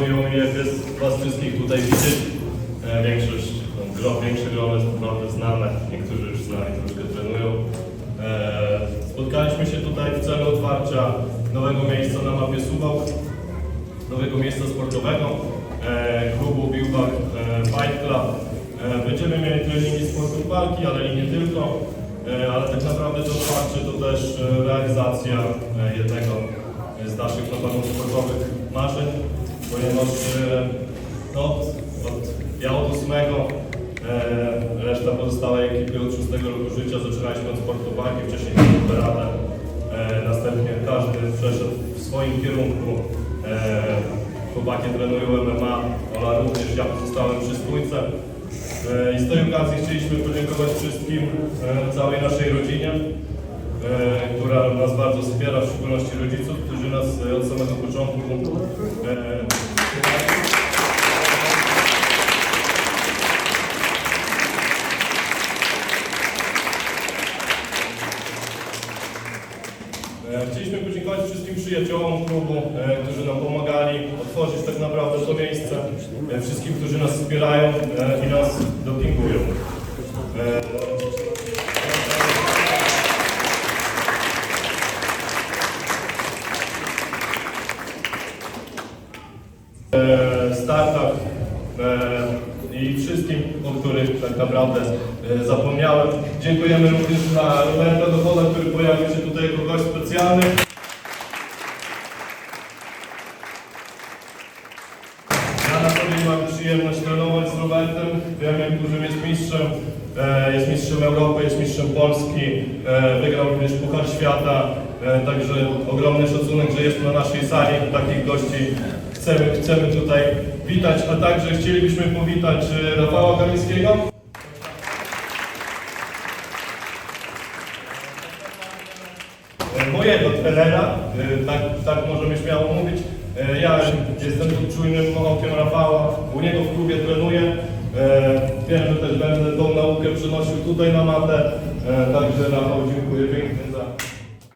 Miło mi jest Was wszystkich tutaj widzieć. E, Większość, no, gro, większe grono jest naprawdę znane, niektórzy już z nami troszkę trenują. E, Spotkaliśmy się tutaj w celu otwarcia nowego miejsca na mapie Suwałk, nowego miejsca sportowego, e, klubu Biłbach e, Fight Club. Będziemy mieli treningi sportów walki, ale i nie tylko. Ale tak naprawdę to otwarcie to też realizacja jednego z naszych na pewno sportowych marzeń, ponieważ e, no, od, ja od ósmego, e, reszta pozostałej ekipy od szóstego roku życia zaczynaliśmy od sportu walki, wcześniej operadę, e, następnie każdy przeszedł w swoim kierunku. Chłopaki trenują MMA, Ola również, ja pozostałem przy spójce. E, I z tej okazji chcieliśmy podziękować wszystkim, całej naszej rodzinie, która nas bardzo wspiera, w szczególności rodziców, którzy nas od samego początku Chcieliśmy podziękować wszystkim przyjaciołom klubu, e, którzy nam pomagali otworzyć tak naprawdę to miejsce, e, wszystkim, którzy nas wspierają e, i nas dopingują. E, e, startach e, i wszystkim, o których tak naprawdę e, zapomniałem. Dziękujemy również dla Roberta Dochoda, który pojawił się tutaj jako gość specjalny. Ja na sobie mam przyjemność trenować z Robertem. Wiem, jak dużym jest mistrzem. E, Jest mistrzem Europy, jest mistrzem Polski. E, Wygrał również Puchar Świata. E, Także ogromny szacunek, że jest na naszej sali. Takich gości chcemy, chcemy tutaj witać. A także chcielibyśmy powitać Rafała Kamińskiego. Mojego trenera, tak, tak możemy śmiało mówić. E, Ja jestem tu czujnym okiem Rafała, u niego w klubie trenuję. E, Wiem, że też będę tą naukę przynosił tutaj na matę. E, Także Rafał, dziękuję pięknie